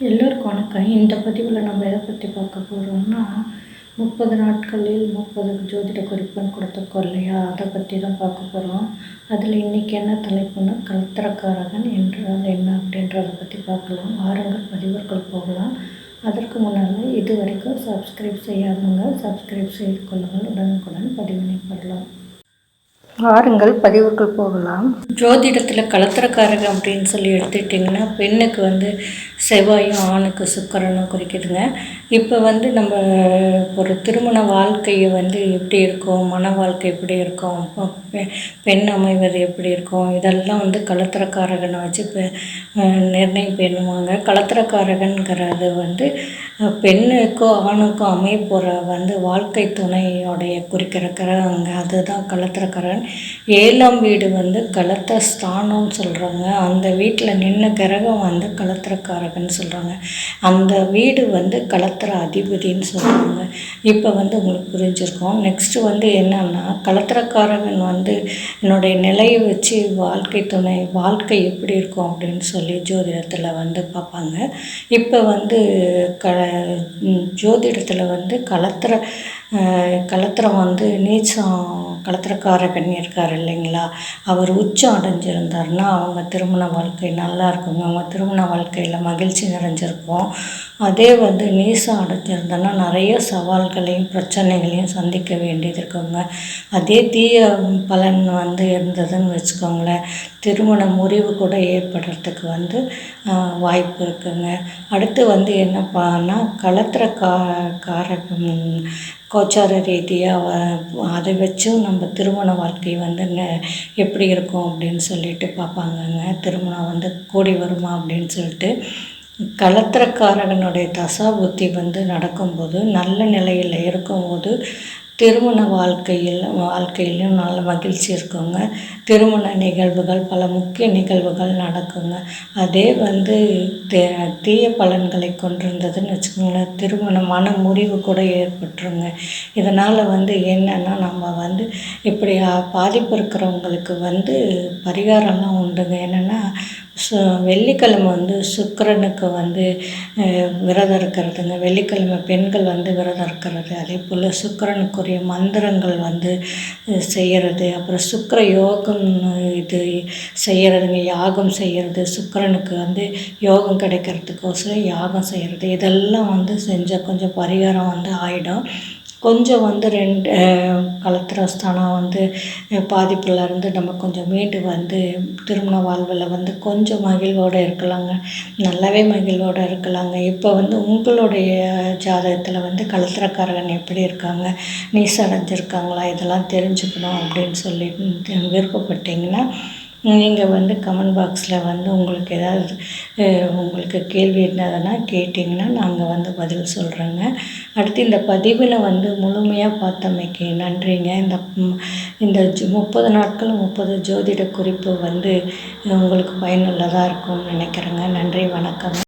எல்லோருக்கும் வணக்கம். இந்த பதிவில் நம்ம எதை பற்றி பார்க்க போகிறோம்னா முப்பது நாட்களில் முப்பது ஜோதிட குறிப்புன்னு கொடுத்துருக்கோம் இல்லையா? அதை பற்றி தான் பார்க்க போகிறோம் அதில் இன்றைக்கி என்ன தலைப்புன்னா கலத்திரக்காரகன் என்றால் என்ன அப்படின்றத பற்றி பார்க்கலாம். வாரங்கள் பதிவர்கள் போகலாம். அதற்கு முன்னால் இது வரைக்கும் சப்ஸ்கிரைப் செய்யாதவங்க சப்ஸ்கிரைப் செய்து கொள்ளுங்கள். உடனுக்குடன் பதிவினை பெறலாம். வாருங்கள் பதிவுக்குள் போகலாம். ஜோதிடத்தில் கலத்திரக்காரகம் அப்படின்னு சொல்லி எடுத்துக்கிட்டிங்கன்னா பெண்ணுக்கு வந்து செவ்வாயும் ஆணுக்கு சுக்கரனும் குறிக்கிதுங்க. இப்போ வந்து நம்ம ஒரு திருமண வாழ்க்கையை வந்து எப்படி இருக்கும்? மன வாழ்க்கை எப்படி இருக்கும்? பெண் அமைவது எப்படி இருக்கும்? இதெல்லாம் வந்து கலத்திரக்காரகனை வச்சு நிர்ணயம் பண்ணுவாங்க. கலத்திரக்காரகன்கிறது வந்து பெண்ணுக்கும் ஆணுக்கும் அமைய போகிற வந்து வாழ்க்கை துணையோடைய குறிக்கிற அதுதான் கலத்திரக்காரன். ஏழாம் வீடு வந்து கலத்த ஸ்தானம்னு சொல்கிறாங்க அந்த வீட்டில் நின்ன கிரகம் வந்து கலத்திரக்காரகன்னு சொல்கிறாங்க அந்த வீடு வந்து கலத்திர அதிபதின்னு சொல்லுவாங்க. இப்போ வந்து உங்களுக்கு புரிஞ்சிருக்கோம். நெக்ஸ்ட்டு வந்து என்னன்னா கலத்திரக்காரகன் வந்து என்னுடைய நிலையை வச்சு வாழ்க்கை துணை வாழ்க்கை எப்படி இருக்கும் அப்படின்னு சொல்லி ஜோதிடத்தில் வந்து பார்ப்பாங்க. இப்போ வந்து க ஜோதிடத்தில் வந்து கலத்திர கலத்திரம் வந்து நீச்சம் கலத்திரக்காரகன் இருக்கார் இல்லைங்களா? அவர் உச்சம் அடைஞ்சிருந்தார்னா அவங்க திருமண வாழ்க்கை நல்லா இருக்குங்க. அவங்க திருமண வாழ்க்கையில் மகிழ்ச்சி நிறைஞ்சிருக்கும். அதே வந்து நீசம் அடைஞ்சிருந்தோன்னா நிறைய சவால்களையும் பிரச்சனைகளையும் சந்திக்க வேண்டியது இருக்குங்க. அதே தீய பலன் வந்து இருந்ததுன்னு வச்சுக்கோங்களேன். திருமண முறிவு கூட ஏற்படுறதுக்கு வந்து வாய்ப்பு இருக்குங்க. அடுத்து வந்து என்னப்பான்னா கலத்திர கா காரகம் கோச்சார ரீதியாக அதை வச்சும் நம்ம திருமண வாழ்க்கை வந்து எப்படி இருக்கும் அப்படின்னு சொல்லிட்டு பார்ப்பாங்கங்க. திருமணம் வந்து கூடி வருமா அப்படின்னு சொல்லிட்டு. கலத்திரக்காரகனுடைய தசா புத்தி வந்து நடக்கும்போது நல்ல நிலையில் இருக்கும்போது திருமண வாழ்க்கையில் வாழ்க்கையிலும் நல்ல மகிழ்ச்சி இருக்குங்க. திருமண நிகழ்வுகள் பல முக்கிய நிகழ்வுகள் நடக்குங்க. அதே வந்து தீய பலன்களை கொண்டிருந்ததுன்னு வச்சுக்கோங்களேன் திருமண மன முறிவு கூட ஏற்பட்டுருங்க. இதனால் வந்து என்னென்னா நம்ம வந்து இப்படி பாதிப்பு இருக்கிறவங்களுக்கு வந்து பரிகாரம்லாம் உண்டுங்க. என்னென்னா சு வெள்ளிக்கிழமை வந்து சுக்கரனுக்கு வந்து விரதம் இருக்கிறதுங்க. வெள்ளிக்கிழமை பெண்கள் வந்து விரதம் இருக்கிறது. அதே போல் சுக்கரனுக்குரிய மந்திரங்கள் வந்து செய்கிறது அப்புறம் சுக்கர யோகம் இது செய்கிறதுங்க யாகம் செய்கிறது சுக்கரனுக்கு வந்து யோகம் கிடைக்கிறதுக்கோசரம் யாகம் செய்கிறது இதெல்லாம் வந்து செஞ்சால் கொஞ்சம் பரிகாரம் வந்து ஆகிடும் கொஞ்சம் வந்து ரெண்டு கலத்திரஸ்தானம் வந்து பாதிப்புலேருந்து நம்ம கொஞ்சம் மீண்டு வந்து திருமண வாழ்வில் வந்து கொஞ்சம் மகிழ்வோடு இருக்கலாங்க. நல்லாவே மகிழ்வோடு இருக்கலாங்க. இப்போ வந்து உங்களுடைய ஜாதகத்தில் வந்து கலத்திரக்காரகன் எப்படி இருக்காங்க? நீசடைஞ்சிருக்காங்களா அடைஞ்சிருக்காங்களா இதெல்லாம் தெரிஞ்சுக்கணும் அப்படின்னு சொல்லி விருப்பப்பட்டீங்கன்னா நீங்கள் வந்து கமெண்ட் பாக்ஸில் வந்து உங்களுக்கு ஏதாவது உங்களுக்கு கேள்வி இருந்ததுன்னா கேட்டிங்கன்னா நாங்கள் வந்து பதில் சொல்கிறோங்க அடுத்து இந்த பதிவில் வந்து முழுமையாக பார்த்தமைக்கு நன்றிங்க. இந்த இந்த முப்பது நாட்கள் முப்பது ஜோதிட குறிப்பு வந்து உங்களுக்கு பயனுள்ளதாக இருக்கும்னு நினைக்கிறேங்க. நன்றி வணக்கம்.